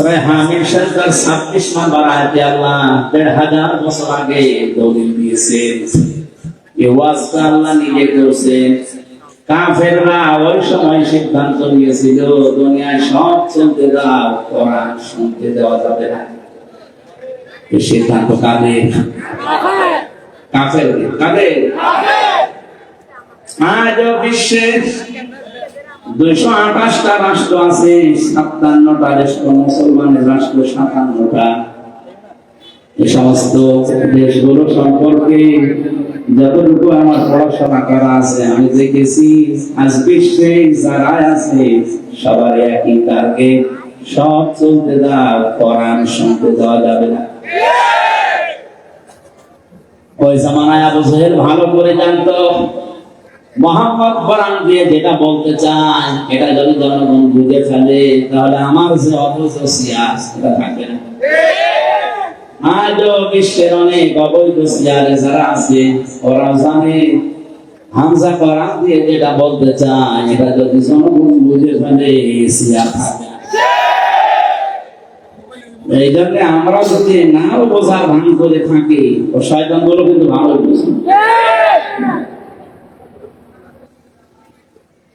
সূরা হামিদ শরীফের 26 নম্বর আয়াতে আল্লাহ দেড় হাজার বছর আগে দলিল দিয়েছেন এই ওয়াজটা আল্লাহ নিজে করেছেন কাফেররা ওই সময় সিদ্ধান্ত নিয়েছিল দুনিয়ায় সব চলতে দাও কোরআন শুনতে দেওয়া যাবে না। এই সিদ্ধান্ত কাদের? কাফের কাদের? আজও বিশ্বে দুইশো আঠাশটা রাষ্ট্র আছে, সাতান্নটা রাষ্ট্র মুসলমানের রাষ্ট্র, সাতান্নটা। সমস্ত দেশগুলো সম্পর্কে যতটুকু আমার পড়াশোনা করা আছে, আমি আজ বিশ্বে যারা আছে সবার একই সব চলতে শুনতে দেওয়া যাবে না। ওই জামানায় আবু ভালো করে জানতো কোরআন দিয়ে যেটা বলতে এটা যদি জনগণ বুঝে ফেলে, তাহলে আমার যে থাকবে না। আজও বিশ্বের অনেক অবৈধ সিয়ারে যারা আছে, ওরা জানে। কোরআন দিয়ে যেটা বলতে এটা যদি জনগণ বুঝে ফেলে থাকবে। এই জন্য আমরা যদি নাও বোঝার ভান করে থাকি, ও শয়তান কিন্তু ভালো বুঝি।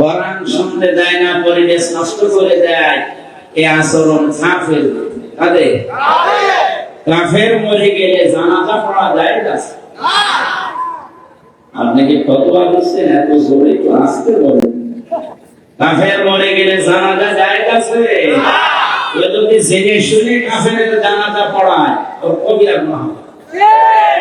কোরআন শুনতে দেয় না পরিবেশ নষ্ট করে দেয়। এই আচরণ কাফের। কাদের? কাফের মরে গেলে জানাজা পড়া যায় না। আপনি কি ফতোয়া দিচ্ছেন? এত জোরে একটু আসতে বলেন। কাফের মরে গেলে জানাজা যায় কাছে যদি জেনে শুনে কাফের জানাজা পড়ায় ওর কবিরা। আর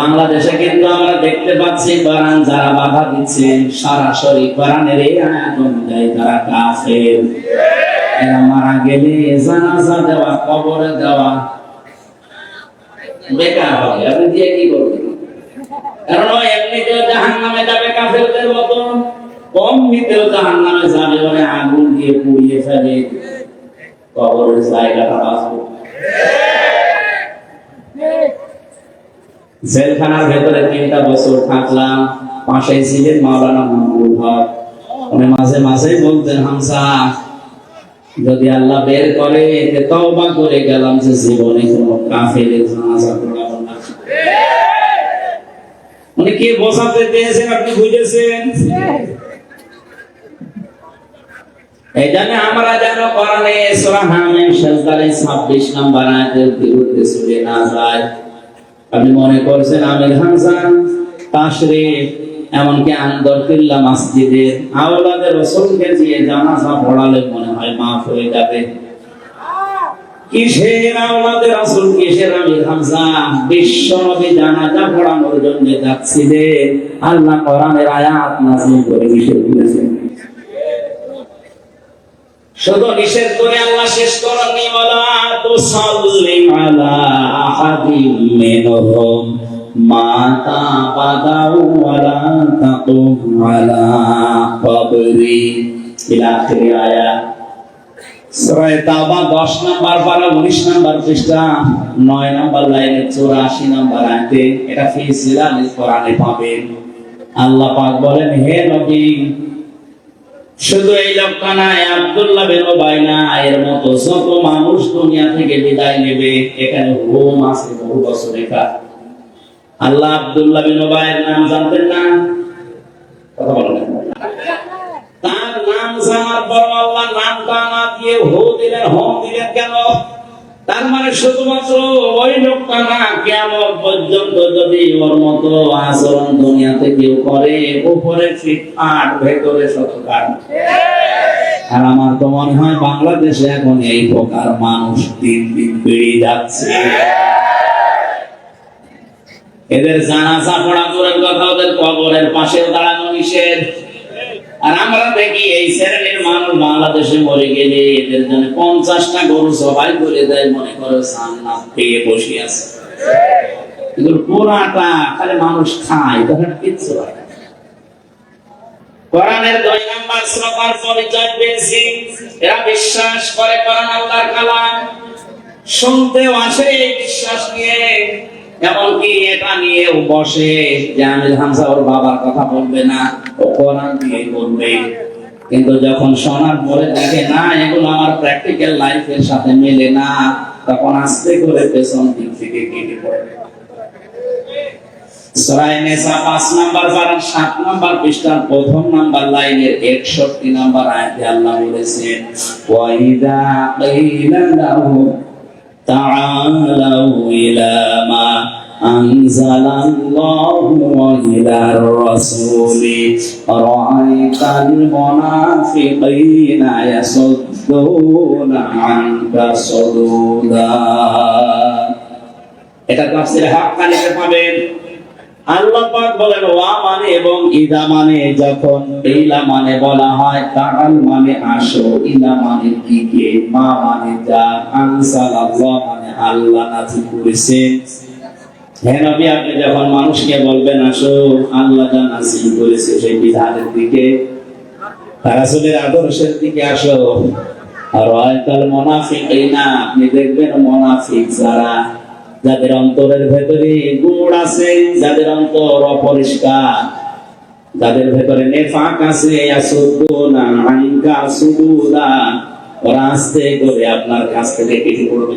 বাংলাদেশে কিন্তু আমরা দেখতে পাচ্ছি কোরআন যারা বাধা দিচ্ছে, সরাসরি কোরআনের এই আয়াত অনুযায়ী তারা কাফের। এরা মারা গেলে জানাজা দেওয়া, কবরে দেওয়া বেকার হবে। দিয়ে কি কারণ এমনিতেও জাহান্নামে যাবে কাফেরদের মতো। কম নিতেও জাহান্নামে যাবে ওরে আগুন দিয়ে পুড়িয়ে ফেলে। কবরের জায়গাটা বাঁচবে। জেলখানার ভেতরে তিনটা বছর থাকলাম পাশে ছিলেন মাওলানা মাহমুদ হক। উনি মাঝে মাঝে বলতেন, হামসা, যদি আল্লাহ বের করে, এতে তওবা করে গেলাম যে জীবনে কোনো কাফেরের জানাজা পড়াবো না। উনি আপনি বুঝেছেন? এই জন্য আমরা যেন কোরআনে সূরা 26 নম্বর আয়াতের না যায়। আপনি মনে করছেন আমির হাসান তাশরিফ এমনকি আন্দর কিল্লা মসজিদের আওলাদের রসুলকে দিয়ে জানাজা পড়ালে মনে হয় মাফ হয়ে যাবে। কিসের আওলাদের রাসূল, কিসের আমির হামজা বিশ্ব নবী জানাজা পড়ানোর জন্য যাচ্ছিলেন আল্লাহ কোরআনের আয়াত নাযিল করে নিষেধ করেছেন শুধু নিষেধ করে আল্লাহ শেষ করেননি, ওয়ালা তুসাল্লিম আলা আহাদিম মিনহুম মাতা বাদাউ ওয়ালা তাকুম আলা কবরি। ইলা আখিরি আয়াত সূরা তাওবা 10 নম্বর পারা 19 নম্বর পৃষ্ঠা 9 নম্বর লাইনে 84 নম্বর এটা পাবেন। আল্লাহ পাক বলেন, হে নবী শুধু এই লোকটা নাই আব্দুল্লাহ বিন উবাই না এর মতো যত মানুষ দুনিয়া থেকে বিদায় নেবে, এখানে হোম আছে বহু বছর লেখা আল্লাহ আব্দুল্লাহ বিন এর নাম জানতেন না? কথা বলেন তার নাম জানার পর আল্লাহ নামটা না দিয়ে হো দিলেন, হোম দিলেন কেন? তার মানে শুধুমাত্র ওই লোকটা না কেমন পর্যন্ত যদি ওর মতো আচরণ দুনিয়াতে কেউ করে, উপরে ফিটফাট ভেতরে শতকার আর আমার তো মনে হয় বাংলাদেশে এখন এই প্রকার মানুষ দিন দিন বেড়ে যাচ্ছে। এদের জানাজা পড়া দূরের কথা, ওদের কবরের পাশে দাঁড়ানো নিষেধ। আর আমরা দেখি এই শ্রেণির মানুষ বাংলাদেশে মরে গেলে এদের জন্য পঞ্চাশটা গরু সবাই করে দেয়, মনে করে পেয়ে বসে আছে। কিন্তু পুরাটা খালি মানুষ খায়, তখন কিচ্ছু এরা বিশ্বাস করে কালাম। শুনতেও আসে বিশ্বাস নিয়ে, এমনকি এটা নিয়েও বসে যে আমি ওর বাবার কথা বলবে না। কোরআন দিয়ে বলবে কিন্তু যখন শোনার পরে দেখে, না, এগুলো আমার প্র্যাকটিক্যাল লাইফের সাথে মেলে না, তখন আস্তে করে পেছন দিক থেকে কেটে পড়বে পাঁচ নাম্বার পারার সাত নাম্বার পৃষ্ঠার প্রথম নাম্বার লাইনের একষট্টি নাম্বার আয়াতে আল্লাহ বলেছেন, ওয়াইদা أنزل الله وإلى الرسول رأيت المنافقين يصدون عنك صدودا এটা তাফসীরে হাক্কানিতে পাবেন আল্লাহ পাক বলেন ওয়া মানে এবং ইদা মানে যখন ইলা মানে বলা হয় তাআল মানে আসো ইলা মানে দিকে মা মানে যা আনসাল আল্লাহ মানে আল্লাহ নাযিল করেছেন হ্যাঁ নবী, আপনি যখন মানুষকে বলবেন, আসো, আল্লাহ যা নাযিল করেছে সেই বিধানের দিকে রাসূলের আদর্শের দিকে আসো। আর আয়াতাল মুনাফিকিনা, আপনি দেখবেন মুনাফিক যারা, যাদের অন্তরের ভেতরে গুড় আছে, যাদের অন্তর অপরিষ্কার, যাদের ভেতরে নেফাক আছে ওরা আস্তে করে আপনার কাছ থেকে কেটে পড়বে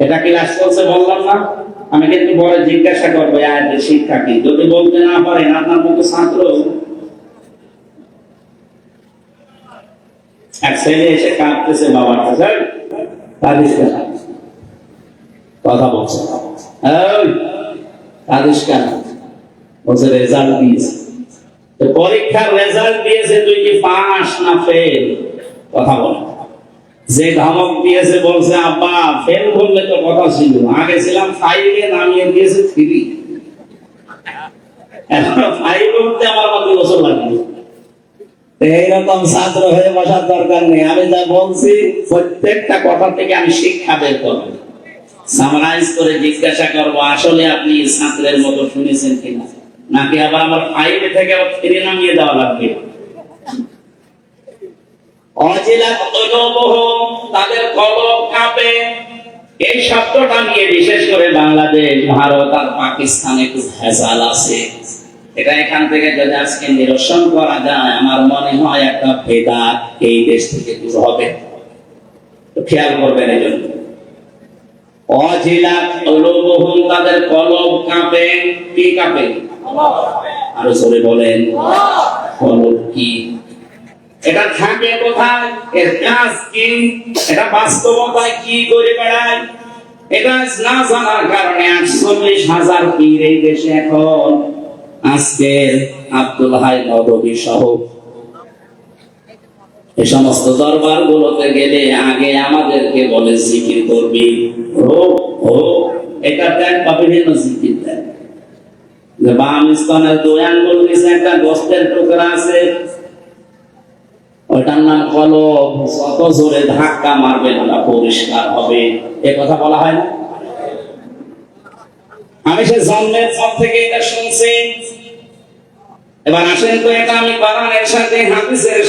এটা ক্লাস চলছে বললাম না। আমি কিন্তু পরে জিজ্ঞাসা করব আয়াতের শিক্ষা কি? যদি বলতে না পারেন, আপনার মতো ছাত্র এক ছেলে এসে কাঁদতেছে বাবার কাছে। কথা বলছে। রেজাল্ট দিয়েছে। পরীক্ষার রেজাল্ট দিয়েছে, তুই কি পাস না ফেল? কথা বল। যে ধমক দিয়েছে বলছে, আব্বা ফেল বললে তো কথা ছিল। আগে ছিলাম ফাইভে নামিয়ে দিয়েছে থ্রি এখন ফাইভ উঠতে আমার কত বছর লাগবে এইরকম ছাত্র হয়ে বসার দরকার নেই। আমি যা বলছি, প্রত্যেকটা কথা থেকে আমি শিক্ষা বের করে জিজ্ঞাসা করব, আসলে আপনি ছাত্রের মতো শুনেছেন কিনা? নাকি আবার আমার ফাইভে থেকে আবার ফিরে নামিয়ে দেওয়া লাগবে? অজিলাত কুলুবুহুম, তাদের কলব কাঁপে। এই শব্দটা নিয়ে বিশেষ করে বাংলাদেশ ভারত আর পাকিস্তানে খুব ভেজাল আছে। এটা এখান থেকে যদি আজকে নিরসন করা যায় আমার মনে হয় একটা ভেদাত এই দেশ থেকে দূর হবে। খেয়াল করবেন এই জন্য। অজিলাত কুলুবুহুম, তাদের কলব কাঁপে। কি কাঁপে? আরও জোরে বলেন। কলব কি? এটা থাকে কোথায়? এর কাজ কি? এটা বাস্তবতায় কি করে বেড়ায়? এটা না জানার কারণে আটচল্লিশ হাজার পীর এই দেশে এখন। আজকে আব্দুল হাই নদী সহ। এই সমস্ত দরবার গুলোতে গেলে আগে আমাদেরকে বলে জিকির করবি। ও ও এটা দেন বা বিভিন্ন জিকির দেন বাম স্তনের দুই আঙ্গুল নিচে একটা গোস্তের টুকরা আছে ওইটার নাম কলব কত জোরে ধাক্কা মারবে ওটা পরিষ্কার হবে। এ কথা বলা হয় না? আমি সে জন্মের পর থেকে এটা শুনছি। এবার আসেন তো, এটা আমি সাথে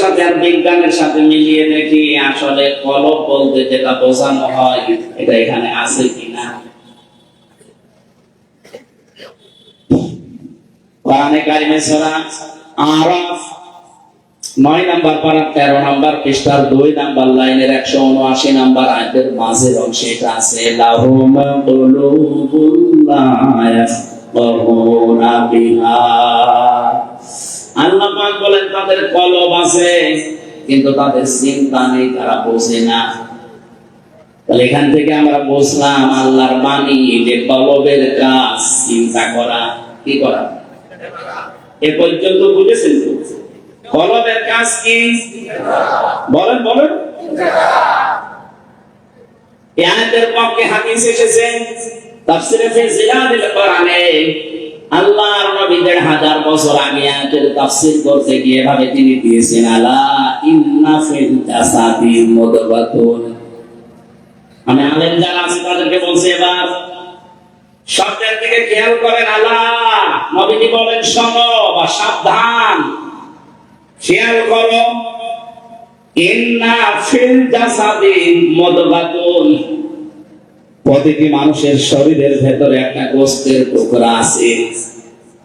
সাথে আর বিজ্ঞানের সাথে মিলিয়ে দেখি, আসলে কলব বলতে যেটা বোঝানো হয়, এটা এখানে আছে কিনা? কোরআনে কারিমে আরাফ নয় নাম্বার পারা তেরো নাম্বার পৃষ্ঠার দুই নাম্বার লাইনের একশো উনআশি নাম্বার আয়াতের মাঝের অংশে এটা আছে এখান থেকে আমরা কাজ, চিন্তা করা, কি করা? এ পর্যন্ত বুঝেছেন তো? কলবের কাজ কি বলেন বলেন। এই আয়াতের পক্ষে হাদিস তাফসিরে কোরআনে, আল্লাহর হাজার বছর আগে আয়াতের তাফসীর করতে গিয়ে ভাবে তিনি দিয়েছেন, আলা ইন্না ফিল জাসাদি আমি আলেম যারা আছে, তাদেরকে বলছি এবার শব্দের দিকে খেয়াল করেন, আল্লাহ নবীজি বলেন, শোনো বা সাবধান। খেয়াল করো প্রতিটি মানুষের শরীরের ভেতরে একটা গোস্তের টুকরা আছে।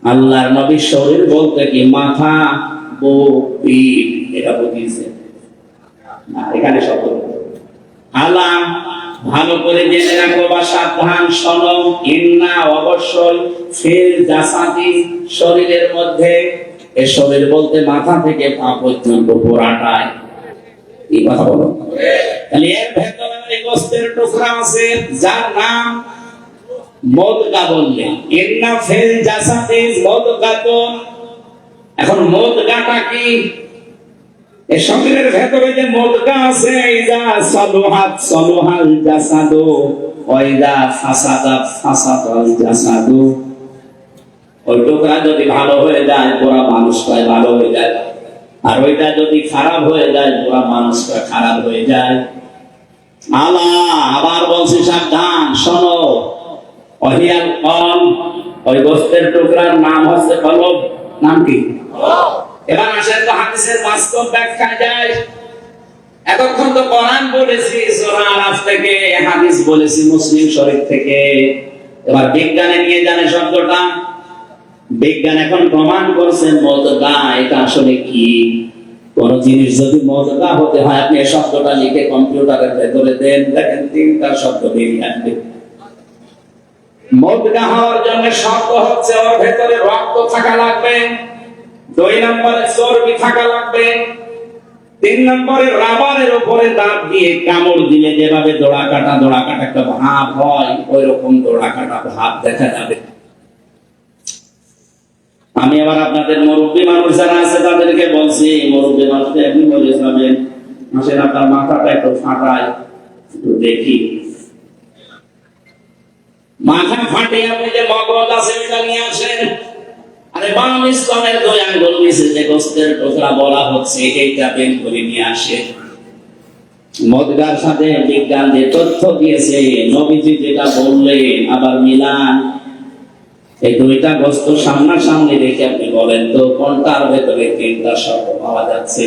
আল্লাহর শরীর বলতে কি, মাথা এটা এখানে শব্দ আল্লাহ, ভালো করে জেনে রাখো বা সাবধান শোনো, ইন্না অবশ্যই জাসাদি শরীরের মধ্যে এ শরীর বলতে মাথা থেকে পা পর্যন্ত পুরাটায় এই কথা বলো? তাহলে এর ভেতরে গোস্তের টুকরা আছে, যার নাম মদগা বললেন এখন মদগাটা কি? এই ভেতরে যে আছে ওই টুকরা যদি ভালো হয়ে যায়, পুরা মানুষটাই ভালো হয়ে যায়। আর ওইটা যদি খারাপ হয়ে যায়, পুরা মানুষটা খারাপ হয়ে যায়। আবার বলছি সাবধান, শোনো। কল ওই টুকরার নাম হচ্ছে নাম কি? এবার আসেন তো হাদিসের বাস্তব ব্যাখ্যা যায় এতক্ষণ তো কোরআন বলেছি আরাফ থেকে, হাদিস বলেছি মুসলিম শরীফ থেকে। এবার বিজ্ঞানে নিয়ে জানে শব্দটা। বিজ্ঞান এখন প্রমাণ করছেন মদগা এটা আসলে কি? কোন জিনিস যদি মদগা হতে হয়, আপনি এই শব্দটা লিখে কম্পিউটারের ভেতরে দেন, দেখেন তিনটা শব্দ বেরিয়ে আসবে। মদগা হওয়ার জন্য শব্দ হচ্ছে ওর ভেতরে রক্ত থাকা লাগবে, দুই নম্বরে চর্বি থাকা লাগবে, তিন নম্বরে রাবারের উপরে দাঁত দিয়ে কামড় দিলে যেভাবে দোড়া কাটা দোড়া কাটা একটা ভাব হয় ওই রকম দোড়া কাটা ভাব দেখা যাবে। আমি আবার আপনাদের মুরব্বী মানুষ যারা আছে তাদেরকে বলছি, মুরব্বী মানুষকে এমনি বলে যাবেন আসেন, আপনার মাথাটা একটু ফাটায় একটু দেখি। মাথা ফাটে, আপনি যে মগজ আছে নিয়ে আসেন। আরে, বাম ইসলামের দুই আঙ্গুল যে গোস্তের টুকরা বলা হচ্ছে এইটা করে নিয়ে আসে। মদগার সাথে বিজ্ঞান যে তথ্য দিয়েছে, নবীজি যেটা বললেন, আবার মিলান। এই দুইটা বস্তু সামনাসামনি দেখে আপনি বলেন তো কোনটার ভেতরে তিনটা শব্দ পাওয়া যাচ্ছে?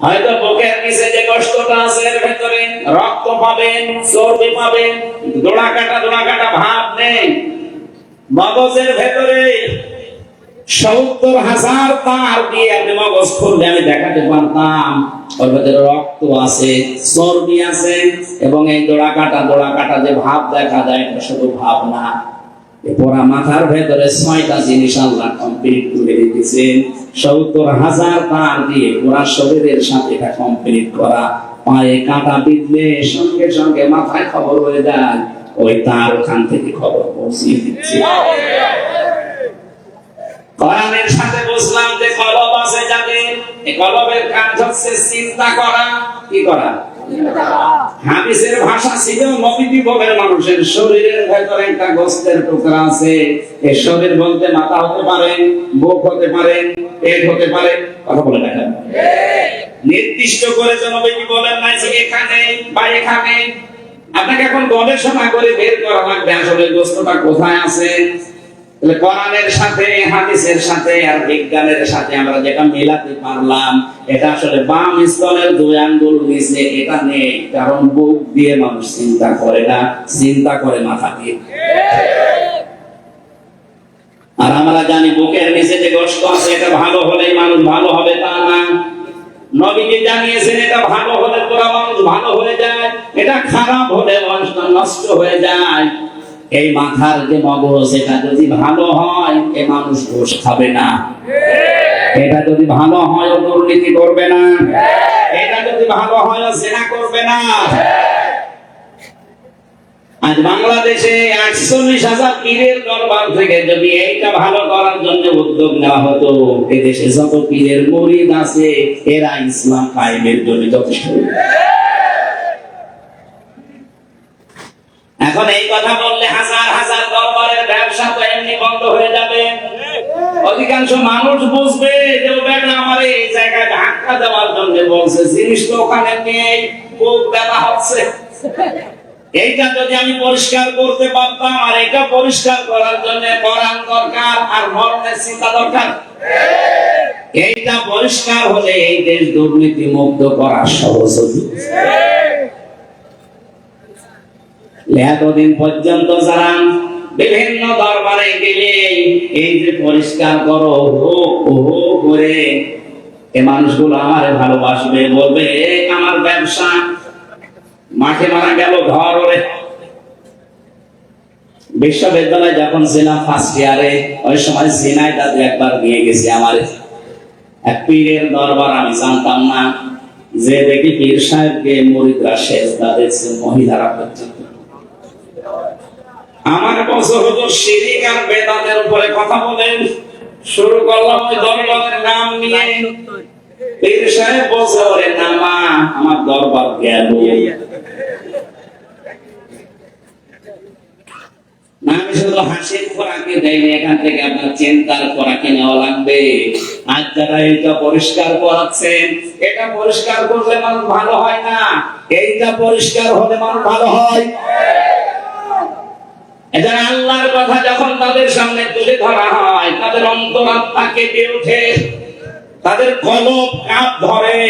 হয়তো বুকের নিচে যে কষ্টটা আছে, এর ভেতরে রক্ত পাবেন, চর্বি পাবেন দোড়া কাটা দোড়া কাটা ভাব নেই। মগজের ভেতরে সত্তর হাজার তার দিয়ে আপনি মগজ খুললে আমি দেখাতে পারতাম। ওর ভেতরে রক্ত আছে, চর্বি আছে, এবং এই দোড়া কাটা দোড়া কাটা যে ভাব দেখা যায়, এটা শুধু ভাব না। পুরা মাথার ভেতরে ছয়টা জিনিস আল্লাহ কমপ্লিট করে দিতেছেন সত্তর হাজার তার দিয়ে পুরা শরীরের সাথে এটা কমপ্লিট করা। পায়ে কাঁটা বিঁধলে সঙ্গে সঙ্গে মাথায় খবর হয়ে যায়। ওই তার ওখান থেকে খবর পৌঁছিয়ে দিচ্ছে। কোরআনের সাথে বুঝলাম যে কলব আছে যাদের। কলবের কাজ হচ্ছে চিন্তা করা। কি করা? হাদিসের ভাষা ছিল নবীজি বলেন মানুষের শরীরের ভেতরে একটা গোস্তের টুকরা আছে। এই শরীর বলতে মাথা হতে পারে, বুক হতে পারে, পেট হতে পারে। কথা বলে দেখেন। নির্দিষ্ট করে যে নবীজি বলেন না যে এখানে বা এখানে। আপনাকে এখন গবেষণা করে বের করা লাগবে আসলে গোস্তটা কোথায় আছে। তাহলে কোরআনের সাথে, হাদিসের সাথে আর বিজ্ঞানের সাথে আমরা যেটা মেলাতে পারলাম, এটা আসলে বাম দুই আঙ্গুল নিচে এটা নেই, কারণ বুক দিয়ে মানুষ চিন্তা করে না, চিন্তা করে মাথা দিয়ে। আর আমরা জানি বুকের নিচে যে গোস্ত আছে, এটা ভালো হলেই মানুষ ভালো হবে, তা না। নবীজি জানিয়েছেন, এটা ভালো হলে তোরা মানুষ ভালো হয়ে যায়, এটা খারাপ হলে নষ্ট হয়ে যায়। এই মাথার যে মগজ, এটা যদি ভালো হয়, এ মানুষ ঘুষ খাবে না। এটা যদি ভালো হয়, ও দুর্নীতি করবে না। এটা যদি ভালো হয় জেনা করবে না। আজ বাংলাদেশে আটচল্লিশ হাজার পীরের দরবার থেকে যদি এইটা ভালো করার জন্য উদ্যোগ নেওয়া হতো এদেশে যত পীরের মরিদ আছে, এরা ইসলাম কায়েমের জন্য যথেষ্ট। এখন এই কথা বললে হাজার হাজার দরবারের ব্যবসা তো এমনি বন্ধ হয়ে যাবে। অধিকাংশ মানুষ বুঝবে যে ও বেটা আমার এই জায়গায় ধাক্কা দেওয়ার জন্য বলছে, জিনিস তো ওখানে নেই বুক ব্যথা হচ্ছে। এইটা যদি আমি পরিষ্কার করতে পারতাম, আর এটা পরিষ্কার করার জন্য কোরআন দরকার আর মরণের চিন্তা দরকার। এইটা পরিষ্কার হলে এই দেশ দুর্নীতি মুক্ত করা সহজ হতো। এতদিন পর্যন্ত যারা বিভিন্ন দরবারে গেলে এই যে পরিষ্কার করো, হো হো করে, এ মানুষগুলো আমারে ভালোবাসবে, বলবে আমার ব্যবসা, মাঠে মারা গেল, ঘর ওরে। বিশ্ববিদ্যালয়ে যখন ছিলাম ফার্স্ট ইয়ারে ওই সময় সিনাই তাদের একবার নিয়ে গেছে আমার। এক পীরের দরবার, আমি জানতাম না। যে দেখি পীর সাহেবকে মরিদরা শেষ দিচ্ছে, মহিলারা পর্যন্ত আমার বছর হতো শিরিক আর বেদাতের উপরে কথা বলেন। শুরু করলাম ওই দরবারের নাম নিয়ে। পীর সাহেব বলছে, ওরে নামা আমার দরবার গেল আমি শুধু হাসির দেয়নি এখান থেকে আপনার চিন্তার খোরাকি নেওয়া লাগবে। আজ যারা এটা পরিষ্কার করাচ্ছেন, এটা পরিষ্কার করলে মানুষ ভালো হয় না, এইটা পরিষ্কার হলে মানুষ ভালো হয়। এদের আল্লাহর কথা যখন তাদের সামনে তুলে ধরা হয়, তাদের অন্তরাত্মা কেঁপে ওঠে তাদের কলব কাপ ধরে।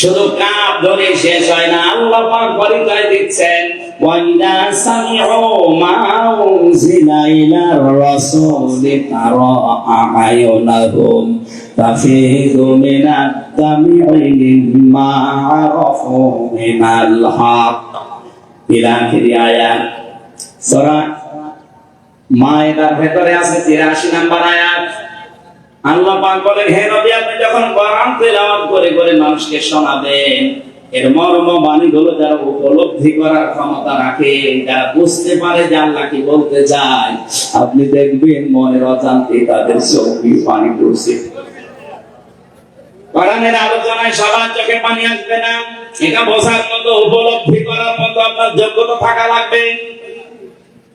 শুধু কাপ ধরে শেষ হয় না, আল্লাহ পাক পরিচয় দিচ্ছেন, ওয়াইদা মায়েদার ভেতরে আছে 83 নাম্বার আয়াত। আল্লাহ বলেন, হে নবী, আপনি যখন কোরআন তেলাওয়াত করে করে মানুষকে শোনাবেন, এর মর্ম যারা উপলব্ধি করার ক্ষমতা রাখে যারা বুঝতে পারে যে আল্লাহ কি বলতে চায়, আপনি দেখবেন মনের অজান্তে তাদের চোখে পানি পড়ছে। কোরআনের আলোচনায় সবার চোখে পানি আসবে না। এটা বোঝার মতো, উপলব্ধি করার মতো আপনার যোগ্যতা থাকা লাগবে।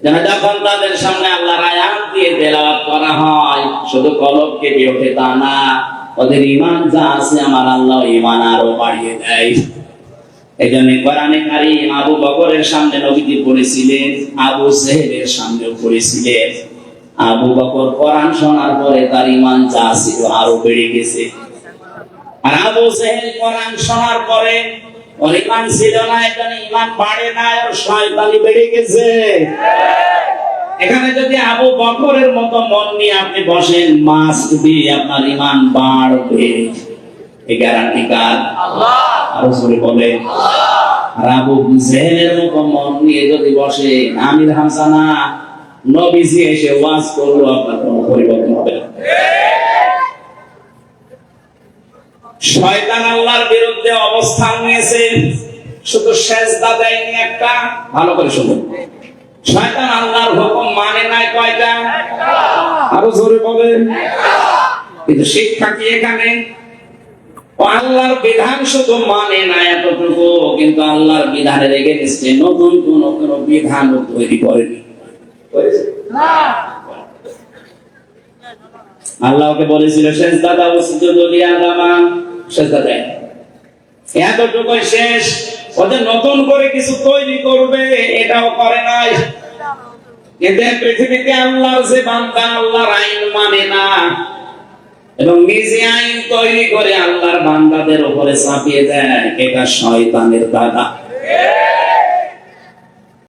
যখন তাদের সামনে আল্লাহর আয়াত দিয়ে তেলাওয়াত করা হয়, শুধু কলব ওঠে তা না, ওদের ইমান যা আছে আমার আল্লাহ ইমান আরও বাড়িয়ে দেয়। এই কোরআনে কারিম আবু বকরের সামনে নবীজি পড়েছিলেন, আবু সেহেবের সামনেও পড়েছিলেন। আবু বকর কোরআন শোনার পরে তার ইমান যা ছিল আরও বেড়ে গেছে। আর আবু সেহেল কোরআন শোনার পরে ওর ইমান ছিল না এখানে ইমান বাড়ে না শয়তানি বেড়ে গেছে। এখানে যদি আবু বকরের মতো মন নিয়ে আপনি বসেন মাস্ক দিয়ে আপনার ইমান বাড়বে। এই গ্যারান্টি কার? আল্লাহ। আরও জোরে বলে আর আবু জেহেলের মতো মন নিয়ে যদি বসে আমির হাসানা নবীজি এসে ওয়াজ করল আপনার কোনো পরিবর্তন হবে না। শয়তান আল্লাহর বিরুদ্ধে অবস্থান নিয়েছে। শুধু সেজদা দেয়নি একটা। ভালো করে শুনুন। শয়তান আল্লাহর হুকুম মানে নাই কয়টা? আরও জোরে বলেন। কিন্তু শিক্ষা কি এখানে? আল্লাহর বিধান শুধু মানে না এতটুকু, কিন্তু আল্লাহর বিধানে রেখে দিচ্ছে নতুন কোন কোন বিধান তৈরি করেনি। আল্লাহকে বলেছিল শেষ দাদা ও সুযোগী আদামা শেষ দেয়। এতটুকু শেষ। ওদের নতুন করে কিছু তৈরি করবে, এটাও করে নাই। এদের পৃথিবীতে আল্লাহর যে বান্দা, আল্লাহর আইন মানে না। এবং নিজে আইন তৈরি করে আল্লাহর বান্দাদের উপরে চাপিয়ে দেয়, এটা শয়তানের দাদা